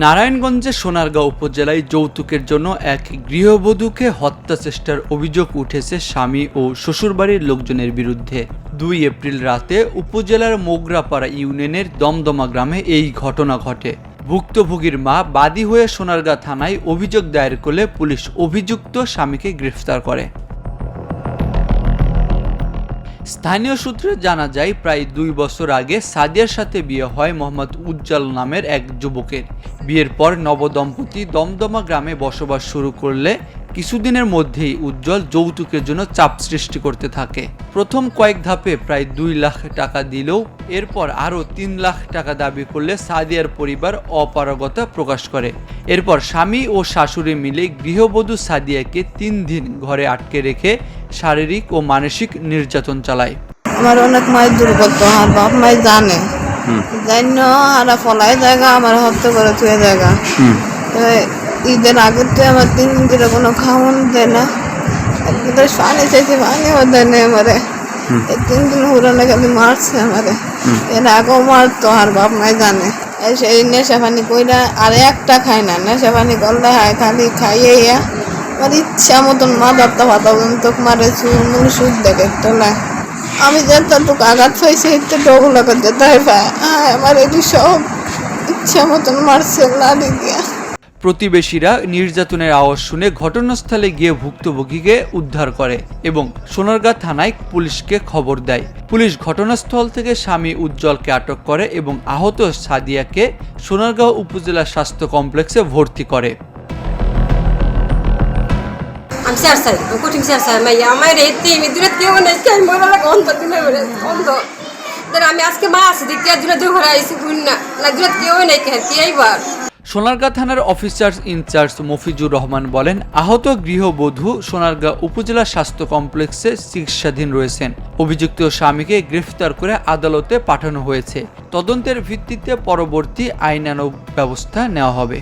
নারায়ণগঞ্জের সোনারগাঁও উপজেলায় যৌতুকের জন্য এক গৃহবধূকে হত্যা চেষ্টার অভিযোগ উঠেছে স্বামী ও শ্বশুরবাড়ির লোকজনের বিরুদ্ধে। দুই এপ্রিল রাতে উপজেলার মোগরাপাড়া ইউনিয়নের দমদমা গ্রামে এই ঘটনা ঘটে। ভুক্তভোগীর মা বাদী হয়ে সোনারগাঁ থানায় অভিযোগ দায়ের করলে পুলিশ অভিযুক্ত স্বামীকে গ্রেফতার করে। স্থানীয় সূত্রে জানা যায়, প্রায় দুই বছর আগে সাদিয়ার সাথে বিয়ে হয় মোহাম্মদ উজ্জ্বল নামের এক যুবকের। বিয়ের পর নবদম্পতি দমদমা গ্রামে বসবাস শুরু করলে কিছুদিনের মধ্যেই উজ্জ্বল যৌতুকের জন্য চাপ সৃষ্টি করতে থাকে। প্রথম কয়েক ধাপে প্রায় দুই লাখ টাকা দিলেও এরপর আরও তিন লাখ টাকা দাবি করলে সাদিয়ার পরিবার অপারগতা প্রকাশ করে। এরপর স্বামী ও শাশুড়ি মিলে গৃহবধূ সাদিয়াকে তিন দিন ঘরে আটকে রেখে শারীরিক ও মানসিক নির্যাতন চালায়। আমার অনেক মায়ের দুর্গত আর বাপ মাই জানে। জান্য আর ফলাই জায়গা আমার হত্যা করে থুয়ে জায়গা। তো ঈদের আগের তো আমার তিন দিন ধরে কোনো খাওয়ান দেয় না। একদিন পানি চাইছি পানিও দেয় না আমারে। এই তিন দিন হুরানে খালি মারছে আমারে। এর আগেও মারতো আর বাপ মাই জানে। সেই নেশা পানি কইরা আর একটা খায় না নেশা পানি করলে হয় খালি খাইয়ে আমার ইচ্ছা মতন মা দত্তা তোকে মারে চুল সুদ দেখে তোলা আমি যেতে তোকে আঘাত পাইছি, একটু ডগুলো করতে তাই পায় আমার এটি সব ইচ্ছা মতন মারছে লাড়ি দিয়া প্রতিবেশীরা নির্যাতনের আওয়াজ শুনে ঘটনাস্থলে গিয়ে ভুক্তভোগীকে উদ্ধার করে এবং সোনারগাঁ থানায় পুলিশকে খবর দেয়। পুলিশ ঘটনাস্থল থেকে স্বামী উজ্জ্বলকে আটক করে এবং আহত সাদিয়াকে সোনারগাঁও উপজেলা স্বাস্থ্য কমপ্লেক্সে ভর্তি করে। আমি স্যার স্যার আমি স্যার স্যার আমার দূরে কেউ নেই কে লাগে, অন্ধ মরে অন্ধ। তাহলে আমি আজকে মা আছি আইসি না। না কেউ নেই কে কি এইবার সোনারগাঁ থানার অফিসার ইনচার্জ মফিজুর রহমান বলেন, আহত গৃহবধূ সোনারগাঁ উপজেলা স্বাস্থ্য কমপ্লেক্সে চিকিৎসাধীন রয়েছেন। অভিযুক্ত স্বামীকে গ্রেফতার করে আদালতে পাঠানো হয়েছে। তদন্তের ভিত্তিতে পরবর্তী আইনানুগ ব্যবস্থা নেওয়া হবে।